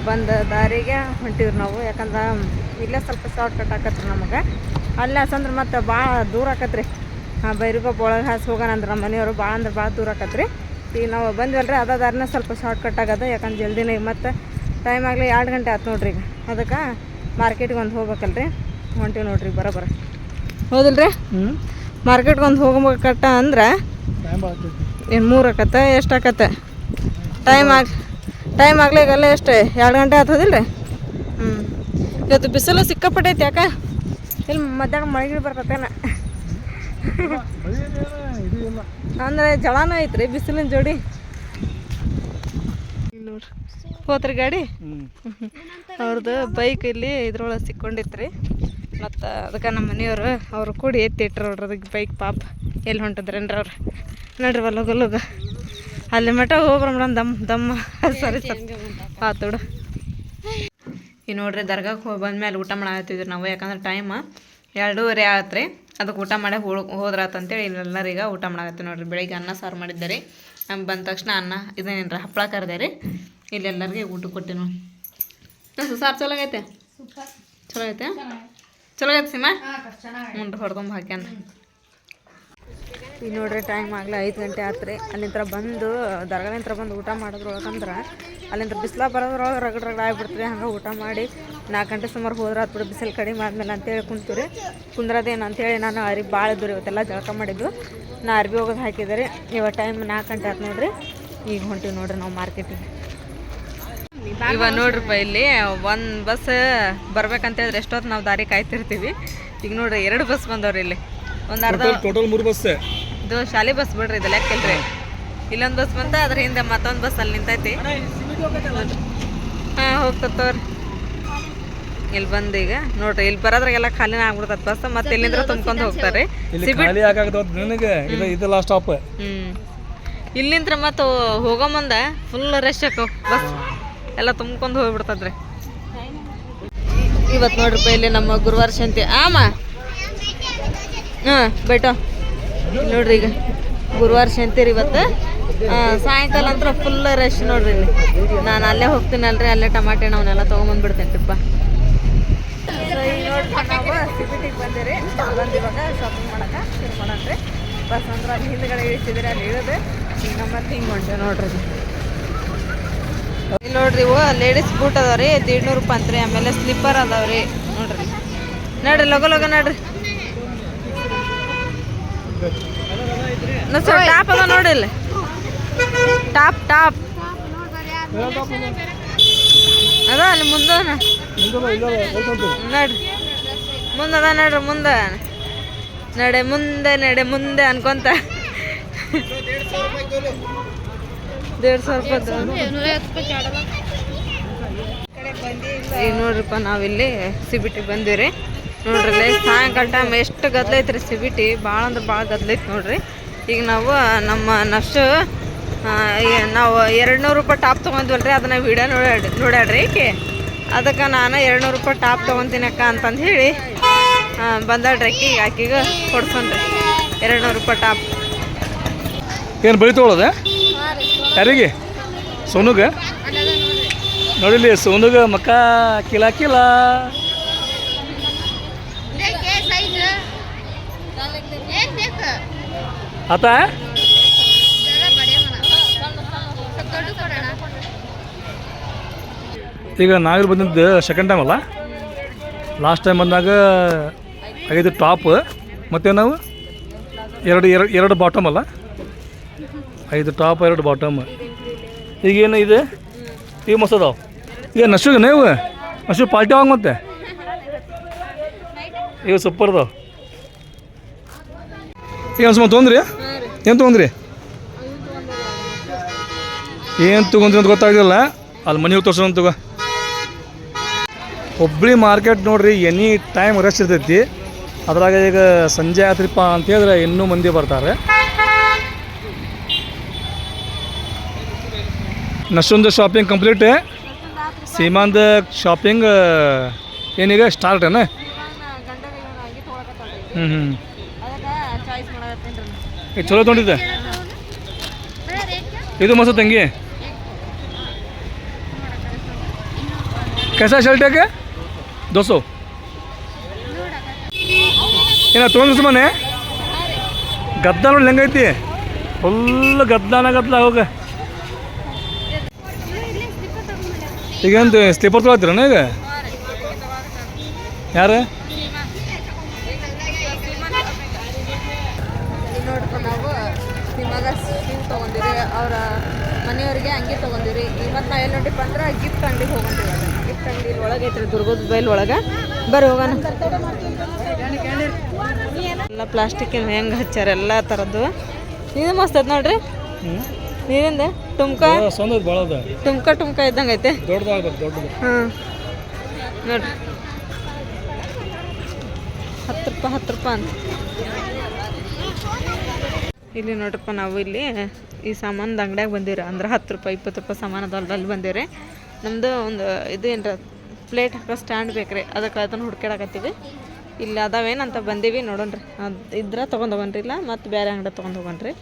ಬಂದ ದಾರಿಗೆ ಹೊಂಟಿವ್ರಿ ನಾವು. ಯಾಕಂದ್ರೆ ಇಲ್ಲೇ ಸ್ವಲ್ಪ ಶಾರ್ಟ್ ಕಟ್ ಆಕತ್ರಿ ನಮಗೆ. ಅಲ್ಲೇ ಹಸಂದ್ರೆ ಮತ್ತೆ ಭಾಳ ದೂರ ಆಕತ್ರಿ. ಹಾಂ ಬೈರಿಗೊಬ್ಬ ಒಳಗೆ ಹಾಸಿ ಹೋಗೋಣ ಅಂದ್ರೆ ನಮ್ಮ ಮನೆಯವರು ಭಾಳ ಅಂದ್ರೆ ಭಾಳ ದೂರ ಆಕತ್ರಿ. ಈಗ ನಾವು ಬಂದ್ವಲ್ಲ ಅದ ದಾರಿನ ಸ್ವಲ್ಪ ಶಾರ್ಟ್ ಕಟ್ ಆಗದ ಯಾಕಂದ್ರೆ ಜಲ್ದಿನೇ ಮತ್ತು ಟೈಮ್ ಆಗಲಿ ಎರಡು ಗಂಟೆ ಆಯ್ತು ನೋಡ್ರಿ ಈಗ. ಅದಕ್ಕೆ ಮಾರ್ಕೆಟ್ಗೆ ಒಂದು ಹೋಗ್ಬೇಕಲ್ರಿ ಹೊಂಟೀವಿ ನೋಡ್ರಿ ಬರೋಬ್ಬರ ರೀ ಹ್ಞೂ ಮಾರ್ಕೆಟ್ಗೆ ಒಂದು ಹೋಗ್ಬೇಕಟ್ಟ ಅಂದ್ರೆ ಏನು ಮೂರು ಆಕತ್ತೆ ಎಷ್ಟು ಆಕತ್ತೆ? ಟೈಮ್ ಆಗ ಟೈಮ್ ಆಗ್ಲಿಗಲ್ಲ ಎಷ್ಟು ಎರಡು ಗಂಟೆ ಆತದಿಲ್ಲ ರೀ ಹ್ಞೂ ಇವತ್ತು ಬಿಸಿಲು ಸಿಕ್ಕಾಪಟ್ಟೈತಿ ಯಾಕೆ? ಇಲ್ಲಿ ಮಧ್ಯಾಹ್ನ ಮಳೆಗಿಳಿ ಬರ್ತತೇನ? ಅಂದ್ರೆ ಜಳಾನ ಐತ್ರಿ ಬಿಸಿಲಿನ ಜೋಡಿ. ನೋಡ್ರಿ ಹೋತ್ರಿ ಗಾಡಿ? ಅವ್ರದ್ದು ಬೈಕ್ ಇಲ್ಲಿ ಇದ್ರೊಳಗೆ ಸಿಕ್ಕೊಂಡಿತ್ರಿ. ಮತ್ತು ಅದಕ್ಕೆ ನಮ್ಮ ಮನೆಯವರು ಅವ್ರು ಕೂಡಿ ಎತ್ತಿಟ್ರು ನೋಡ್ರಿ ಅದಕ್ಕೆ ಬೈಕ್ ಪಾಪ. ಎಲ್ಲಿ ಹೊಂಟದ್ರೇನ್ರಿ ಅವ್ರು? ನೋಡ್ರಿ ಒಲ್ಲಗ ಅಲ್ಲಿ ಮಟ ಮೇಡಮ್ ದಮ್ ದಮ್ಮ ಸರಿ ಸರಿ ಆತೋಡು ಈ ನೋಡ್ರಿ ದರ್ಗಾಕ್ಕೆ ಹೋಗಿ ಬಂದ್ಮೇಲೆ ಊಟ ಮಾಡತ್ತಿದ್ವಿ ನಾವು ಯಾಕಂದ್ರೆ ಟೈಮ್ ಎರಡೂವರೆ ಆತ್ರಿ. ಅದಕ್ಕೆ ಊಟ ಮಾಡಿ ಹೋಳ್ ಹೋದ್ರಾತಂತೇಳಿ ಎಲ್ಲರಿಗೆ ಊಟ ಮಾಡಾಕತ್ತೆ ನೋಡ್ರಿ. ಬೆಳಿಗ್ಗೆ ಅನ್ನ ಸಾರು ಮಾಡಿದ್ದೆ ರೀ. ನಮ್ಗೆ ಬಂದ ತಕ್ಷಣ ಅನ್ನ ಇದೇನೇನ್ರಿ ಹಪ್ಪಳ ಕರ್ದೆ ರೀ. ಇಲ್ಲೆಲ್ಲರಿಗೆ ಊಟ ಕೊಟ್ಟೆ ನೋಡಿ. ಸಾರು ಚಲೋ ಆಗೈತೆ ಚಲೋ ಐತೆ ಚಲೋ ಐತೆ ಸಿಮಾ ಹ್ಞೂ ರೀ ಹೊಡ್ಕೊಂಬ ಹಾಕ್ಯಾನ. ಈಗ ನೋಡ್ರಿ ಟೈಮ್ ಆಗಲಿ ಐದು ಗಂಟೆ ಆತ್ರಿ. ಅಲ್ಲಿಂದ ಬಂದು ದರ್ಗಾಲಿಂತ್ರ ಬಂದು ಊಟ ಮಾಡೋದ್ರೊಳಗಂದ್ರೆ ಅಲ್ಲಿಂದ ಬಿಸಿಲ ಬರೋದ್ರೊಳಗೆ ರಗಡ್ ರಗಡ್ ಆಗಿಬಿಡ್ತೀರಿ. ಹಂಗೆ ಊಟ ಮಾಡಿ ನಾಲ್ಕು ಗಂಟೆ ಸುಮಾರು ಹೋದ್ರೆ ಆತ್ಬಿಡು ಬಿಸಿಲು ಕಡಿಮೆ ಆದ್ಮೇಲೆ ಅಂತೇಳಿ ಕುಂತೀವಿ ರೀ. ಕುಂದ್ರದೇನು ಅಂತೇಳಿ ನಾನು ಅರಿವಿ ಭಾಳ ದೂರ ಇವತ್ತೆಲ್ಲ ಜಳಕ ಮಾಡಿದ್ದು. ನಾ ಅರ್ಬಿ ಹೋಗೋದು ಹಾಕಿದ್ರೆ ರೀ. ಇವಾಗ ಟೈಮ್ ನಾಲ್ಕು ಗಂಟೆ ಆಯ್ತು ನೋಡ್ರಿ. ಈಗ ಹೊಂಟೀವಿ ನೋಡ್ರಿ ನಾವು ಮಾರ್ಕೆಟಿಗೆ ಇವಾಗ ನೋಡ್ರಿಪ್ಪ ಇಲ್ಲಿ ಒಂದು ಬಸ್ ಬರ್ಬೇಕಂತೇಳಿದ್ರೆ ಎಷ್ಟೊತ್ತು ನಾವು ದಾರಿ ಕಾಯ್ತಿರ್ತೀವಿ. ಈಗ ನೋಡ್ರಿ ಎರಡು ಬಸ್ ಬಂದವ್ರಿ ಇಲ್ಲಿ. ಒಂದು ಅರ್ಧ ಟೋಟಲ್ ಮೂರು ಬಸ್ ಇದು ಶಾಲೆ ಬಸ್ ಬಿಡ್ರಿ ಇದು ಲೆಕ್ಕಿಲ್ರಿ ಇಲ್ಲೊಂದು ಬಸ್ ಬಂತ ಅದ್ರ ಹಿಂದೆ ಮತ್ತೊಂದು ಬಸ್ ಅಲ್ಲಿ ನಿಂತೈತಿ. ಹಾಂ ಹೋಗ್ತತ್ತವ್ರಿ ಇಲ್ಲಿ ಬಂದು ಈಗ? ನೋಡ್ರಿ ಇಲ್ಲಿ ಬರೋದ್ರಾಗೆಲ್ಲ ಖಾಲಿನ ಆಗ್ಬಿಡ್ತದ ಬಸ್ ಮತ್ತೆ ಇಲ್ಲಿಂದ್ರ ತುಂಬ್ಕೊಂಡು ಹೋಗ್ತಾರೆ. ಇಲ್ಲಿ ಖಾಲಿ ನಿನಗೆ. ಇದು ಇದು ಲಾಸ್ಟ್ ಸ್ಟಾಪ್ ಹ್ಮ್. ಇಲ್ಲಿಂದ್ರ ಮತ್ತೆ ಹೋಗೋ ಮುಂದ ಫುಲ್ ರಶ್ ಆಕವ್ ಬಸ್ ಎಲ್ಲ ತುಂಬ್ಕೊಂಡು ಹೋಗ್ಬಿಡ್ತದ್ರಿ ಇವತ್ತು ನೋಡ್ರಿಪ್ಪ ಇಲ್ಲಿ ನಮ್ಮ ಗುರುವಾರ ಶಾಂತಿ. ಆಮ? ಹಾಂ ಬೇಟ. ನೋಡ್ರಿ ಈಗ ಗುರುವಾರ ಶಾಂತಿ ರೀ ಇವತ್ತು. ಸಾಯಂಕಾಲ ಅಂದ್ರೆ ಫುಲ್ ರಶ್ ನೋಡ್ರಿ ಇಲ್ಲಿ. ನಾನು ಅಲ್ಲೇ ಹೋಗ್ತೀನಲ್ರಿ ಅಲ್ಲೇ ಟಮಾಟೆ ಹಣ್ಣು ಅವನ್ನೆಲ್ಲ ತೊಗೊಂಬಂದ್ಬಿಡ್ತೇನೆ ಟ್ರಿಪ್ಪ. ನೋಡ್ರಿ ನಾವು ಸಿಬಿಟಿಗೆ ಬಂದಿರಿ. ಬಂದು ಇವಾಗ ಶಾಪಿಂಗ್ ಮಾಡಕ್ಕೆ ಶುರು ರೀ ಬಸ್ ಅಂದ್ರೆ ಅಲ್ಲಿ ಹಿಂದ್ಗಡೆ ಇಳಿಸಿದ್ರೆ ಅಲ್ಲಿ ಇಳಿದು ಈಗ ನಮ್ಮ ಮತ್ತೆ ಹಿಂಗೆ ಹೊಂಟೇವೆ ನೋಡ್ರಿ. ಇಲ್ಲಿ. ನೋಡ್ರಿ ಇವು ಲೇಡೀಸ್ ಬೂಟ್ ಅದಾವ್ರಿ ದೀಡ್ನೂರು ರೂಪಾಯಿ ಅಂತ್ರಿ. ಆಮೇಲೆ ಸ್ಲಿಪ್ಪರ್ ಅದಾವ್ರಿ. ನೋಡ್ರಿ. ನೋಡ್ರಿ ಲಗೋ ಲಗೋ ನೋಡ್ರಿ. ಸರ್ ಟಾಪ್ ಅದ ನೋಡಿ ಇಲ್ಲಿ. ಟಾಪ್ ಟಾಪ್ ಅದ ಅಲ್ಲಿ ಮುಂದೆ ನೋಡ್ರಿ. ಮುಂದೆ ನಡ್ರಿ ಮುಂದೆ. ನಡೆ ಮುಂದೆ ನಡೆ ಮುಂದೆ ಅನ್ಕೊಂತ. ದೇಡ್ ಸಾವಿರ ರೂಪಾಯಿ ಈಗ ನೋಡ್ರಿಪ್ಪ ನಾವಿಲ್ಲಿ ಸಿಬಿಟಿಗೆ ಬಂದಿವ್ರಿ. ನೋಡ್ರಿ ಸಾಯಂಕಾಲ ಟೈಮ್ ಎಷ್ಟು ಗದ್ಲೈತ್ರಿ ಸಿಬಿಟಿ? ಭಾಳ ಅಂದ್ರೆ ಭಾಳ ಗದ್ಲೈತಿ ನೋಡ್ರಿ. ಈಗ ನಾವು ನಮ್ಮ ನಷ್ಟು ನಾವು ಎರಡು ನೂರು ರೂಪಾಯಿ ಟಾಪ್ ತೊಗೊಂಡ್ವಲ್ರಿ ಅದನ್ನ ವಿಡಿಯೋ ನೋಡ್ಯಾಡ್ರಿ ನೋಡ್ಯಾಡ್ರಿ ಅದಕ್ಕೆ ನಾನು ಎರಡು ನೂರು ರೂಪಾಯಿ ಟಾಪ್ ತೊಗೊಂತೀನಿ ಅಕ್ಕ ಅಂತಂದು ಹೇಳಿ. ಬಂದಾಡ್ರಿ ಅಕ್ಕಿ ಆಕಿಗೆ ಕೊಡ್ಸೋಣ್ರಿ ಎರಡು ನೂರು ರೂಪಾಯಿ ಟಾಪ್. ಏನು ಬಳಿ ತೊಗೊಳೋದೆ? ಯಾರಿಗೆ? ಸೋನುಗೆ? ನೋಡಿಲಿ ಸೋನುಗ ಮಕ್ಕ ಕಿಲ ಕಿಲ. ಆತ? ಈಗ ನಾವಿಲ್ಲಿ ಬಂದಿದ್ದು ಸೆಕೆಂಡ್ ಟೈಮ್ ಅಲ್ಲ? ಲಾಸ್ಟ್ ಟೈಮ್ ಬಂದಾಗ ಐದು ಟಾಪ್, ಮತ್ತು ನಾವು ಎರಡು ಎರಡು ಎರಡು ಬಾಟಮ್ ಅಲ್ಲ? ಐದು ಟಾಪ್, ಎರಡು ಬಾಟಮ್ ಈಗೇನು ಇದೆ? ಈಗ ಮಸ್ತ್ ಅದಾವ ಈಗ ನಶುಗ ನೀವು. ನಶು ಪಾರ್ಟಿ ಅವಾಗ ಮತ್ತೆ. ಈಗ ಸೂಪರ್ ಈಗ ಸುಮ್ಮ ತೊಗೊಂಡ್ರಿ. ಏನು ತೊಗೊಂಡ್ರಿ? ಏನು ತೊಗೊಂಡ್ರಿ ಅಂತ ಗೊತ್ತಾಗಿಲ್ಲ ಅಲ್ಲಿ ಮನೆಗೆ ತೋರ್ಸೋಣ ತಗೋ. ಹುಬ್ಬಳ್ಳಿ ಮಾರ್ಕೆಟ್ ನೋಡ್ರಿ ಎನಿ ಟೈಮ್ ರಶ್ ಇರ್ತೈತಿ. ಅದ್ರಾಗ ಈಗ ಸಂಜೆ ಆತ್ರಿಪ್ಪ ಅಂತ ಹೇಳಿದ್ರೆ ಇನ್ನೂ ಮಂದಿ ಬರ್ತಾರೆ ನಷ್ಟೊಂದು ಶಾಪಿಂಗ್ ಕಂಪ್ಲೀಟ್ ಸೀಮಾಂದ ಶಾಪಿಂಗ್ ಏನೀಗ ಸ್ಟಾರ್ಟ್ ಏನ ಹ್ಞೂ ಹ್ಞೂ ಚಾಯ್ಸ್ ಮಾಡತ್ತೀನಿ ಈಗ ಚಲೋ ತೊಗೊಂಡಿದ್ದೆ ಇದು ಮಸ್ತ್ ತಂಗಿ कैसा शर्ट है क्या दो सौ ಏನ ತೊಗೊಂಡ್ರು ಸುಮ್ಮನೆ ಗದ್ದ ನೋಡಿ ಹೆಂಗೈತಿ ಫುಲ್ ಗದ್ದಾನ ಗದ್ದಲ ಹೋಗ. ಈಗ? ಎಂತ ಸ್ಲೀಪರ್ ತೊಗೊಳ್ತೀರ ಈಗ ಯಾರು ಅವ್ರ ಮನೆಯವ್ರಿಗೆ ಅಂಗಿ ತೊಗೊಂಡಿರಿ. ಇವತ್ತು ನಾ ಎಲ್ಲಿ ನೋಡಿಪ್ಪ ಅಂದ್ರೆ ಗಿಫ್ಟ್ ಅಂಗಡಿಗೆ ಹೋಗಂತೀವಿ ಗಿಫ್ಟ್ ಅಂಗಡಿ ಒಳಗೆ ಐತ್ರಿ ದುರ್ಗದ ಬೈಲ್ ಒಳಗೆ. ಬರ್ರಿ ಹೋಗೋಣ. ಪ್ಲಾಸ್ಟಿಕ್ ಹೆಂಗೆ ಹಚ್ಚಾರ ಎಲ್ಲ ಥರದ್ದು ಇದು ಮಸ್ತ್ ಐತೆ ನೋಡ್ರಿ. ನೀರಿಂದ ಟುಮ್ಕ? ಟುಮ್ಕ ಟುಮ್ಕ ಇದ್ದಂಗೆ ಐತೆ? ಹಾಂ. ನೋಡ್ರಿ. ಹತ್ತು ರೂಪಾಯಿ ಹತ್ತು ರೂಪಾಯಿ ಅಂತ. ಇಲ್ಲಿ ನೋಡ್ರಪ್ಪ ನಾವು ಇಲ್ಲಿ ಈ ಸಾಮಾನ್ದು ಅಂಗಡಿಯಾಗ ಬಂದಿವ್ರಿ. ಅಂದ್ರೆ ಹತ್ತು ರೂಪಾಯಿ ಇಪ್ಪತ್ತು ರೂಪಾಯಿ ಸಾಮಾನು ಅಲ್ಲಿ ಬಂದೀವ್ರಿ. ನಮ್ಮದು ಒಂದು ಇದು ಏನ್ರ ಪ್ಲೇಟ್ ಹಾಕೋ ಸ್ಟ್ಯಾಂಡ್ ಬೇಕ್ರಿ. ಅದಕ್ಕೆ ಅದನ್ನು ಹುಡ್ಕ್ಯಾಡಕತ್ತೀವಿ. ಇಲ್ಲಿ ಅದಾವೇನಂತ ಬಂದೀವಿ ನೋಡೋಣ್ರಿ. ಅದು ಇದ್ರೆ ತೊಗೊಂಡು ಹೋಗೋಣ್ರಿ ಇಲ್ಲ ಮತ್ತು ಬೇರೆ ಅಂಗಡಿ ತೊಗೊಂಡು ಹೋಗೋಣ್ರಿ.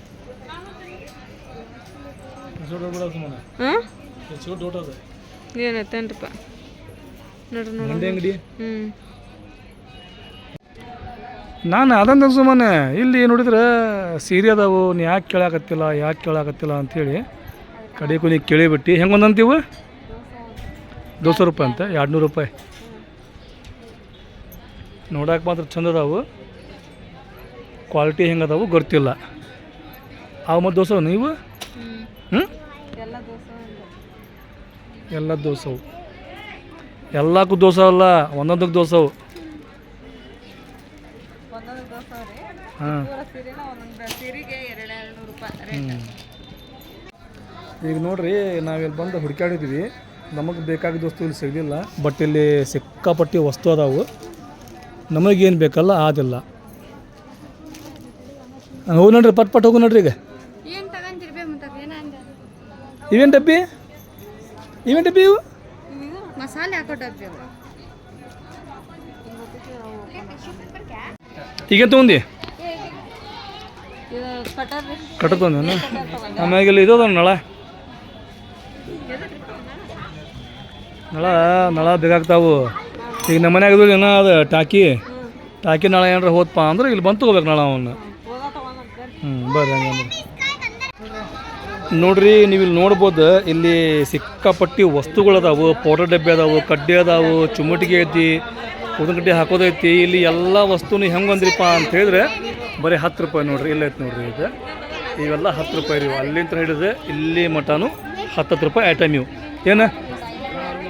ಹಾಂ? ಏನೈತೇನ್ರಿಪ್ಪ? ನೋಡ್ರಿ ನೋಡಿ ಹ್ಞೂ ನಾನು ಅದಂತ ಸುಮ್ಮನೆ ಇಲ್ಲಿ ನೋಡಿದ್ರೆ ಸೀರೆ ಅದಾವು ನೀ ಯಾಕೆ ಕೇಳಾಕತ್ತಿಲ್ಲ ಯಾಕೆ ಕೇಳಾಕತ್ತಿಲ್ಲ ಅಂಥೇಳಿ ಕಡೆ ಕೊನೆ ಕೇಳಿಬಿಟ್ಟು. ಹೆಂಗೆ ಒಂದಂತೀವು ದೋಸ ರೂಪಾಯಿ ಅಂತ ಎರಡು ನೂರು ರೂಪಾಯಿ. ನೋಡಕ್ಕೆ ಮಾತ್ರ ಚಂದ ಅದಾವು. ಕ್ವಾಲಿಟಿ ಹೆಂಗೆ ಅದಾವು ಗೊತ್ತಿಲ್ಲ. ಅವು ಮತ್ತು ದೋಸೆ ನೀವು? ಹ್ಞೂ ಎಲ್ಲ ದೋಸೆ ಎಲ್ಲ ದೋಸವು ಎಲ್ಲಕ್ಕೂ ದೋಸೆ ಅಲ್ಲ ಒಂದೊಂದಕ್ಕೆ ದೋಸವು ಹಾಂ. ಈಗ ನೋಡ್ರಿ ನಾವಿಲ್ಲಿ ಬಂದು ಹುಡುಕಾಡಿದ್ವಿ ನಮಗೆ ಬೇಕಾಗಿದ್ದ ವಸ್ತು ಇಲ್ಲಿ ಸಿಗಲಿಲ್ಲ. ಬಟ್ ಇಲ್ಲಿ ಸಿಕ್ಕಾಪಟ್ಟಿ ವಸ್ತು ಅದಾವು. ನಮಗೇನು ಬೇಕಲ್ಲ ಆದಿಲ್ಲ. ಹೋಗಿ ನೋಡ್ರಿ ಪಟ್ ಪಟ್ ಹೋಗು ನೋಡ್ರಿ ಈಗ. ಇವೇನು ಡಬ್ಬಿ? ಇವೇನು ಡಬ್ಬಿ ಇವು? ಮಸಾಲೆ ಹಾಕೋ ಡಬ್ಬಿ ಈಗ ತೊಗೊಂಡಿ ಕಟ್ಟ ಆಮ್ಯಾಗ ಇಲ್ಲಿ ಇದು ನಳ. ನಳ ನಳ ಬೇಕಾಗ್ತಾವು. ಈಗ ನಮ್ಮ ಮನ್ಯಾಗ ಏನ ಅದು, ಟಾಕಿ. ಟಾಕಿ ನಾಳೆ ಏನಾರ ಹೋದ್ಪ ಅಂದ್ರೆ ಇಲ್ಲಿ ಬಂದು ತೊಗೋಬೇಕು ನಾಳೆ ಅವನ್ನ ಹ್ಞೂ ಬರ್ರಿ ಹಂಗಂದ್ರೆ ನೋಡ್ರಿ, ನೀವು ಇಲ್ಲಿ ನೋಡ್ಬೋದು, ಇಲ್ಲಿ ಸಿಕ್ಕಾಪಟ್ಟಿ ವಸ್ತುಗಳು ಅದಾವು, ಪೌಡರ್ ಡಬ್ಬಿ ಅದಾವು, ಕಡ್ಡಿ ಅದಾವು, ಚುಮಟಿಗೆ ಐತಿ ಉದಿನ ಕಡ್ಡಿ ಹಾಕೋದೈತಿ, ಇಲ್ಲಿ ಎಲ್ಲ ವಸ್ತುನು ಹೆಂಗೆ ಅಂದ್ರಿಪ್ಪ ಅಂತ ಹೇಳಿದ್ರೆ, ಬರೀ ಹತ್ತು ರೂಪಾಯಿ ನೋಡ್ರಿ, ಇಲ್ಲ ಐತೆ ನೋಡ್ರಿ ಇದು. ಇವೆಲ್ಲ ಹತ್ತು ರೂಪಾಯಿ ರೀ ಅಲ್ಲಿಂದ ಹಿಡಿದು ಇಲ್ಲಿ ಮಟನು ಹತ್ತು ರೂಪಾಯಿ ಐಟಮ್ ಇವು. ಏನು?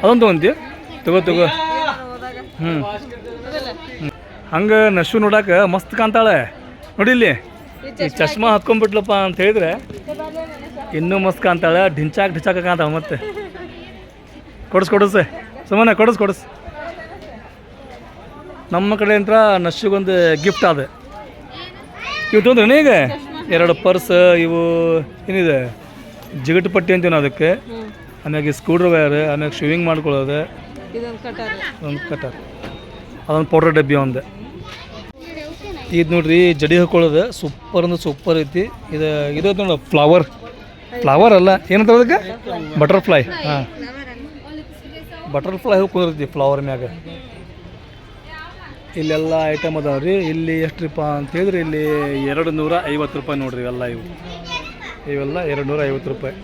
ಅದೊಂದು ತಗೊಂತೀವಿ ತಗೋ ತಗೋ. ಹ್ಞೂ ಹಂಗೆ ನಶು ನೋಡಾಕ ಮಸ್ತ್ ಕಾಣ್ತಾಳೆ. ನೋಡಿಲ್ಲಿ ಈ ಚಶ್ಮಾ ಹತ್ಕೊಂಡ್ಬಿಟ್ಲಪ್ಪ ಅಂತ ಹೇಳಿದ್ರೆ ಇನ್ನೂ ಮಸ್ತ್ ಕಾಣ್ತಾಳೆ. ಢಿಂಚಾಕ್ ಢಿಂಚಾಕ ಕಾಣ್ತಾಳೆ ಮತ್ತೆ. ಕೊಡಿಸ್ ಕೊಡಿಸ್. ಸುಮ್ಮನೆ ಕೊಡಿಸ್ ಕೊಡಿಸ್. ನಮ್ಮ ಕಡೆ ಅಂತ ನಶಿಗೊಂದು ಗಿಫ್ಟ್ ಅದ ಇವು ತೊಂದ್ರೆ ಈಗ? ಎರಡು ಪರ್ಸ್ ಇವು ಏನಿದೆ? ಜಿಗಟು ಪಟ್ಟಿ ಅಂತೀವಿ ನಾವು ಅದಕ್ಕೆ ಆಮ್ಯಾಗೆ ಸ್ಕ್ರೂ ಡ್ರೈವರ್ ಆಮ್ಯಾಗೆ ಶೂವಿಂಗ್ ಮಾಡ್ಕೊಳ್ಳೋದು. ಒಂದು ಕಟರ್. ಅದೊಂದು ಪೌಡರ್ ಡಬ್ಬಿ ಒಂದು. ಇದು ನೋಡ್ರಿ ಜಡಿ ಹಾಕೊಳ್ಳೋದು ಸೂಪರ್ ಅಂದ್ರೆ ಸೂಪರ್ ಐತಿ. ಇದು ಇದು ನೋಡಿ ಫ್ಲವರ್ ಫ್ಲವರ್ ಅಲ್ಲ ಏನಂತ ಅದಕ್ಕೆ? ಬಟರ್ಫ್ಲೈ ಹಾಂ. ಬಟರ್ಫ್ಲೈ ಹೋಗಿ ಫ್ಲವರ್ ಮ್ಯಾಗ. ಇಲ್ಲೆಲ್ಲ ಐಟಮ್ ಅದಾವ ರೀ. ಇಲ್ಲಿ ಎಷ್ಟು ರೀಪ ಅಂತ ಹೇಳಿದ್ರೆ ಇಲ್ಲಿ ಎರಡು ನೂರ ಐವತ್ತು ರೂಪಾಯಿ ನೋಡ್ರಿ ಇವೆಲ್ಲ ಇವು. ಇವೆಲ್ಲ ಎರಡು ನೂರ ಐವತ್ತು ರೂಪಾಯಿ.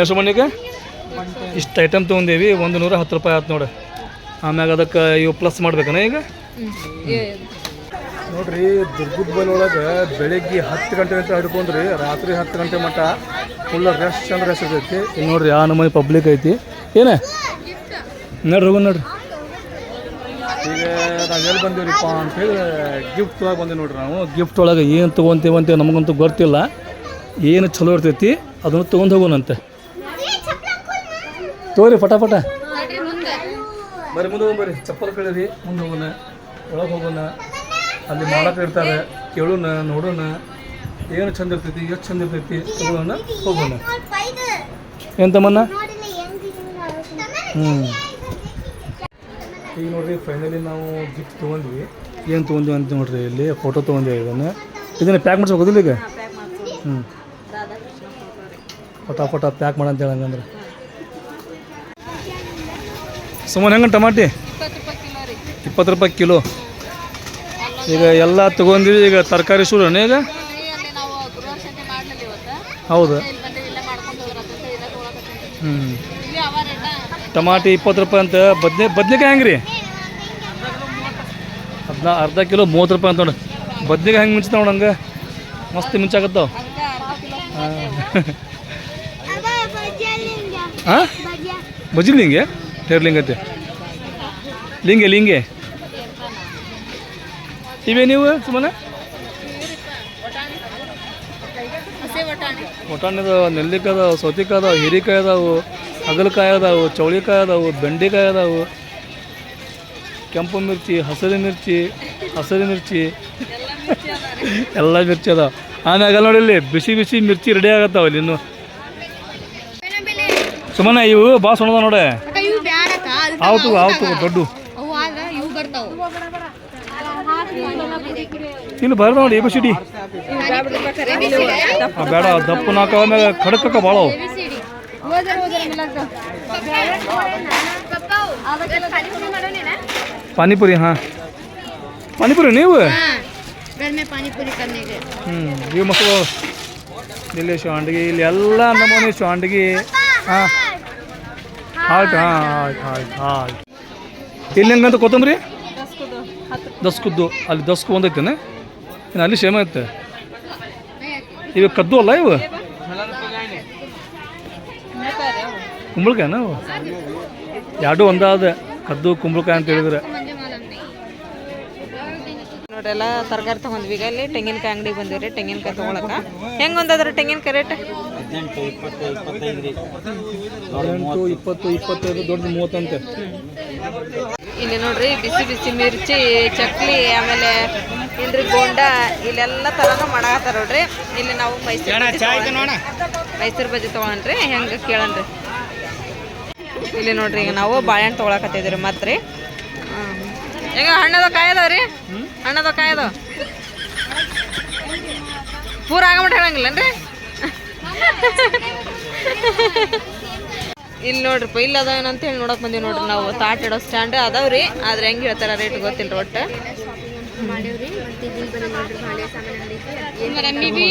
ಎಷ್ಟು ಮನೆಗೆ ಇಷ್ಟು ಐಟಮ್ ತೊಗೊಂಡೇವಿ ಒಂದು ನೂರ ಹತ್ತು ರೂಪಾಯಿ ಆಯ್ತು ನೋಡಿ. ಆಮ್ಯಾಗ ಅದಕ್ಕೆ ಇವು ಪ್ಲಸ್ ಮಾಡ್ಬೇಕನ ಈಗ? ನೋಡ್ರಿ ದುರ್ಗದ ಬಲ್ ಒಳಗೆ ಬೆಳಿಗ್ಗೆ ಹತ್ತು ಗಂಟೆ ಅಂತ ಹಿಡ್ಕೊಂಡ್ರಿ ರಾತ್ರಿ ಹತ್ತು ಗಂಟೆ ಮಟ್ಟ ಫುಲ್ ರೆಸ್ಟ್ ಅಂದ್ರೆ ರೆಸ್ಟ್ ಇರ್ತೈತಿ ಇಲ್ಲಿ ನೋಡ್ರಿ ಆ ನಮೂನಿ ಪಬ್ಲಿಕ್ ಐತಿ. ಏನ? ನೋಡ್ರಿ ಹೋಗೋಣ ನೋಡ್ರಿ. ಈಗ ನಾವು ಎಲ್ಲಿ ಬಂದೀವ್ರಿಪ್ಪ ಅಂತೇಳಿ ಗಿಫ್ಟ್ ಒಳಗೆ ಬಂದೀವಿ ನೋಡ್ರಿ ನಾವು. ಗಿಫ್ಟ್ ಒಳಗೆ ಏನು ತೊಗೊಂತೀವಿ ನಮಗಂತೂ ಗೊತ್ತಿಲ್ಲ. ಏನು ಚಲೋ ಇರ್ತೈತಿ ಅದನ್ನು ತೊಗೊಂಡು ಹೋಗೋಣಂತೆ. ತೋರಿ ಪಟಾಪಟ ಬರೀ ಮುಂದೆ ಹೋಗೋಣ ಬರ್ರಿ. ಚಪ್ಪಲ್ ಕಳೀರಿ ಮುಂದೆ ಹೋಗೋಣ. ಒಳಗೆ ಹೋಗೋಣ. ಅಲ್ಲಿ ಮಾಡಕ್ಕೆ ಇರ್ತಾರೆ ಕೇಳೋಣ ನೋಡೋಣ. ಏನು ಚಂದ ಇರ್ತೈತಿ ಎಷ್ಟು ಚಂದ ಇರ್ತೈತಿ ತಗೊಳ್ಳೋಣ ಹೋಗೋಣ. ಏನು ತಮ್ಮನ್ನ ಹ್ಞೂ ಈಗ ನೋಡ್ರಿ ಫೈನಲಿ ನಾವು ಗಿಫ್ಟ್ ತೊಗೊಂಡ್ವಿ. ಏನು ತೊಗೊಂಡ್ವಿ ಅಂತ ನೋಡ್ರಿ ಇಲ್ಲಿ ಫೋಟೋ ತೊಗೊಂಡ್ವಿ ಇದನ್ನು. ಇದನ್ನು ಪ್ಯಾಕ್ ಹೋಗೋದಿಲ್ಲ ಈಗ? ಹ್ಞೂ ಫಟಾಫಟ ಪ್ಯಾಕ್ ಮಾಡಂತ ಹೇಳಿ ಅಂದ್ರೆ. ಸುಮ್ಮನೆ ಹೆಂಗೆ ಟಮಾಟಿ? ಇಪ್ಪತ್ತು ರೂಪಾಯಿ ಕಿಲೋ. ರೀ ಇಪ್ಪತ್ತು ರೂಪಾಯಿ ಕಿಲೋ ಈಗ ಎಲ್ಲ ತೊಗೊಂಡಿವಿ ಈಗ ತರಕಾರಿ ಶುರು ಈಗ? ನಾವು ಗೃಹ ಮಾಡ್ಲಿಲ್ಲ ಇವತ್ತು ಹೌದು. ಹ್ಞೂ ಟಮಾಟಿ ಇಪ್ಪತ್ತು ರೂಪಾಯಿ ಅಂತ ಬದ್ನೆ ಬದ್ನೆಕಾಯಿ ಹೆಂಗೆ ರೀ ಹದಿನಾ ಅರ್ಧ ಕಿಲೋ ಮೂವತ್ತು ರೂಪಾಯಿ ಅಂತ ನೋಡಿ. ಬದ್ನೆಕಾಯಿ ಹೆಂಗೆ ಮಿಂಚ್ತಾವ ನೋಡಂಗೆ ಹಂಗೆ? ಮಸ್ತ್ ಮಿಂಚಾಕತ್ತಾವ. ಹಾಂ. ಬಜ್ಜಿ ಲಿಂಗೆ? ಟೇರ್ ಲಿಂಗ್ ಐತೆ ಲಿಂಗೆ ಲಿಂಗೆ. ಇವೇ ನೀವು ಸುಮ್ಮನೆ ಹಸಿ ವಟಾಣಿ ಒಟಾಣಿ ಅದಾವ ನೆಲ್ಲಿಕಾಯಿ ಅದಾವ, ಸೌತಿಕಾಯಿ ಅದಾವ, ಹೀರಿಕಾಯಿ ಅದಾವು, ಹಾಗಲಕಾಯಿ ಅದಾವು, ಚೌಳಿಕಾಯಿ ಅದಾವು, ಬೆಂಡೆಕಾಯಿ ಅದಾವು. ಕೆಂಪು ಮಿರ್ಚಿ, ಹಸಿರು ಮಿರ್ಚಿ ಹಸಿರು ಮಿರ್ಚಿ. ಎಲ್ಲ ಮಿರ್ಚಿ ಅದಾವ. ಆಮ್ಯಾಗ ನೋಡಿ ಇಲ್ಲಿ ಬಿಸಿ ಬಿಸಿ ಮಿರ್ಚಿ ರೆಡಿ ಆಗತ್ತಾವ ಇಲ್ಲಿ ಇನ್ನು. ಸುಮ್ಮನೆ ಇವು ಬಾ ಸುಣದ ನೋಡೆ. ಆವತ್ತು ಆವತ್ತು ದೊಡ್ಡ. ಇಲ್ಲಿ ಬರ್ದ ನೋಡಿ ಬಸ್ ಸಿಡಿ ಬೇಡ ದಪ್ಪು ನಾಕ ಮೇಲೆ ತಕ್ಕ ಭಾಳ ಪಾನಿಪುರಿ ಹಾ. ಪಾನಿಪುರಿ ನೀವು? ಹ್ಞೂ ಇವು ಮಕ್ಕಳು. ಇಲ್ಲಿ ಶಾಂಡ್ಗಿ ಇಲ್ಲಿ ಎಲ್ಲ ನಮೂನಿ ಶಾಂಡ್ಗಿ ಹಾಂ. ಆಯ್ತು ಹಾಂ ಆಯ್ತು ಆಯ್ತು ಆಯ್ತು. ಇಲ್ಲಿ ಹೆಂಗಂತ ಕೊತ್ತಂಬ್ರಿ? ದಸ್ಕದ್ದು. ಅಲ್ಲಿ ದಸ್ಕು ಒಂದೈತೇನೆ? ಇನ್ನು ಅಲ್ಲಿ ಸೇಮ್ ಐತೆ. ಇವು ಕದ್ದು ಅಲ್ಲ ಇವು? ಕುಂಬಳಕಾಯಿನ ಅವು? ಎರಡು ಒಂದಾದ ಕದ್ದು, ಕುಂಬಳಕಾಯಿ ಅಂತ ಹೇಳಿದ್ರೆ. ನೋಡ್ರಲ್ಲ ತರಕಾರಿ ತಗೊಂಡ್ವಿ ಈಗ ಅಲ್ಲಿ ತೆಂಗಿನಕಾಯಿ ಅಂಗಡಿಗೆ ಬಂದಿವ್ರಿ. ತೆಂಗಿನಕಾಯಿ ತೊಗೊಳಕ್ಕೆ ಹೆಂಗೆ ಒಂದಾದ್ರೆ ತೆಂಗಿನಕಾಯಿ ರೇಟ್? ಎಂಟು ಇಪ್ಪತ್ತು ಇಪ್ಪತ್ತೈದು ದೊಡ್ಡ ಮೂವತ್ತಂತೆ. ಇಲ್ಲಿ ನೋಡ್ರಿ ಬಿಸಿ ಬಿಸಿ ಮಿರ್ಚಿ ಚಕ್ಲಿ ಆಮೇಲೆ ಇಲ್ರಿ ಬೋಂಡ ಇಲ್ಲೆಲ್ಲ ಥರನೂ ಮಾಡಾಕತ್ತಾರ ನೋಡ್ರಿ. ಇಲ್ಲಿ ನಾವು ಮೈಸೂರು. ಮೈಸೂರು ಬಜ್ಜಿ ತಗೊಂಡ್ರಿ ಹೆಂಗೆ ಕೇಳನ್ರಿ. ಇಲ್ಲಿ ನೋಡ್ರಿ ಈಗ ನಾವು ಬಾಳೆಹಣ್ಣು ತೊಗೊಳಕತ್ತಿದ್ರಿ ಮತ್ತೆ ರೀ ಈಗ ಹಣ್ಣದ ಕಾಯದವ ರೀ? ಹಣ್ಣದ ಕಾಯದವ ಪೂರ ಆಗಮಟ್ಟ ಹೇಳಂಗಿಲ್ಲನ್ರಿ? ಇಲ್ಲಿ ನೋಡ್ರಿಪ್ಪ ಪೈಲ್ ಅದಾವ ಅಂತ ಹೇಳಿ ನೋಡಕ್ ಬಂದೀವಿ ನೋಡ್ರಿ ನಾವು. ತಾಟ್ ಇಡೋ ಸ್ಟ್ಯಾಂಡ್ ಅದಾವ್ರಿ ಆದ್ರೆ ಹೆಂಗ್ ಹೇಳ್ತಾರ ರೇಟ್ ಗೊತ್ತಿಲ್ಲ ಒಟ್ಟು. ಇಲ್ಲಿ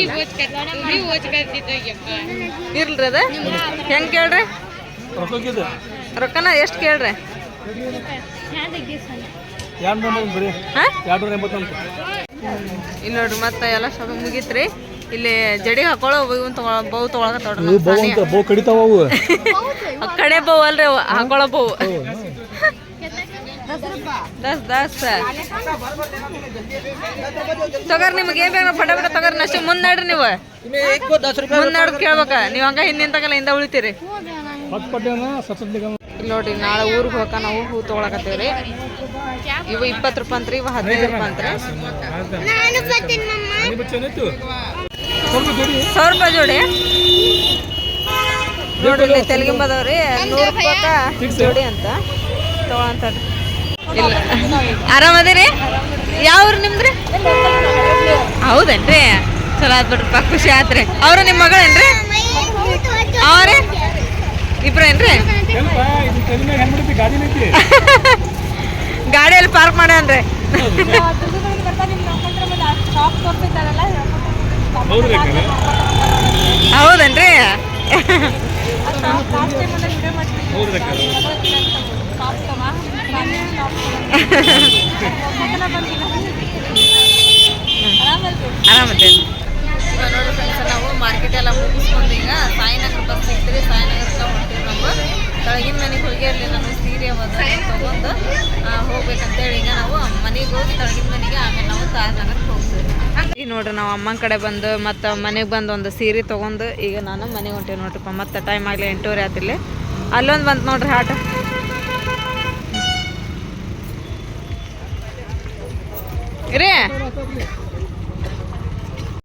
ಇರ್ಲ್ರಿ ಅದ? ಹೆಂಗ್ ಕೇಳ್ರಿ? ರೊಕ್ಕನ ಎಷ್ಟು ಕೇಳ್ರಿ? ಇಲ್ಲಿ ನೋಡ್ರಿ ಮತ್ತೆ ಎಲ್ಲ ಶಾಪಿಂಗ್ ಮುಗೀತ್ರಿ. ಇಲ್ಲಿ ಜಡಿ ಹಾಕೊಳ್ಳೋ ಇವ್ನ ತಗೊಳ ಬಹು ತೊಗೊಳಕತ್ತವ್ರಿ ಬೌ ಅಂತ ಬೌ ಕಡಿತಾವ ಅವು? ಆ ಕಡೆ ಬಹು ಅಲ್ರಿ ಅವು ಹಾಕೊಳ್ಳೋ ಬಹು. ದಸ್ ದಸ್. ತಗೋರ್ ನಿಮ್ಗೆ ಏನ್ ಬೇಕು ಪಟ ಪಟ ತಗೋರಿ ಅಷ್ಟೇ ಮುಂದ್ ನಡ್ರಿ ನೀವು. ಮುಂದ್ ನಡ್ದು ಕೇಳ್ಬೇಕ. ನೀವು ಹಂಗ ಹಿಂದಿನ ತಗಲ್ಲ ಹಿಂದ ಉಳಿತೀರಿ. ಇಲ್ಲಿ ನೋಡ್ರಿ ನಾಳೆ ಊರಿಗೆ ಹೋಗಕ ನಾವು ಹೂ ತಗೊಳಕತ್ತೀವ್ರಿ. ಇವು ಇಪ್ಪತ್ತು ರೂಪಾಯಿ ಅಂತ್ರಿ ಇವ ಹದಿನೈದು ರೂಪಾಯಿ ಅಂತ್ರಿ. ಸಾವಿರ ರೂಪಾಯಿ ಜೋಡಿ. ನೋಡ್ರಿ ಇಲ್ಲಿ ತೆಲಗಿಂಬದವ್ರಿ ನೂರು ರೂಪಾಯಿ ಜೋಡಿ ಅಂತ ತಗೊಳಂತಾರ್ರಿ ಇಲ್ಲ. ಆರಾಮದಿರಿ? ಯಾವ್ರಿ ನಿಮ್ದ್ರಿ? ಹೌದೇನ್ರಿ? ಚಲೋ ಆತ್ ಬಿಡ್ರಪ್ಪ ಖುಷಿ ಆತ್ರಿ ಅವ್ರ ನಿಮ್ಮ ಮಗಳೇನ್ರಿ? ಅವ್ರಿ? ಇಬ್ರೇನ್ರಿ? ಗಾಡಿಯಲ್ಲಿ ಪಾರ್ಕ್ ಮಾಡ್ಯಾನ್ರಿ. ಹೌದೇನ್ರಿ ಆರಾಮದೇನು ನೋಡಿ ಫ್ರೆಂಡ್ಸ್ ನಾವು ಮಾರ್ಕೆಟ್ ಎಲ್ಲ ಮುಗಿಸ್ಕೊಂಡು ಈಗ ಸಾಯಿನಗರ ಬಸ್ ಸಿಗ್ತೀರಿ ಸಾಯಿನಗರಕ್ಕೆ ಹೊಂಟಿವಿ ನಾವು ಕೆಳಗಿನ ಮನೆಗೆ ಹೋಗಿ ಅಲ್ಲಿ ನಾನು ಸೀರೆ ಒಂದು ತಗೊಂಡು ಹೋಗ್ಬೇಕಂತೇಳಿ ಈಗ ನಾವು ಮನೆಗೆ ಹೋಗಿ ಕೆಳಗಿನ ಮನೆಗೆ ಆಮೇಲೆ ನಾವು ಸಾಯಿನಗರಕ್ಕೆ ಹೋಗ್ತೀವಿ ಈಗ ನೋಡ್ರಿ ನಾವು ಅಮ್ಮನ ಕಡೆ ಬಂದು ಮತ್ತು ಮನೆಗೆ ಬಂದು ಒಂದು ಸೀರೆ ತೊಗೊಂಡು ಈಗ ನಾನು ಮನೆಗೆ ಹೊಂಟೇವೆ ನೋಡ್ರಿಪ್ಪ, ಮತ್ತೆ ಟೈಮ್ ಆಗಲಿ ಎಂಟೂವರೆ ಆತಿಲ್ಲಿ ಅಲ್ಲೊಂದು ಬಂತು ನೋಡ್ರಿ ಹಾಟ ರೀ.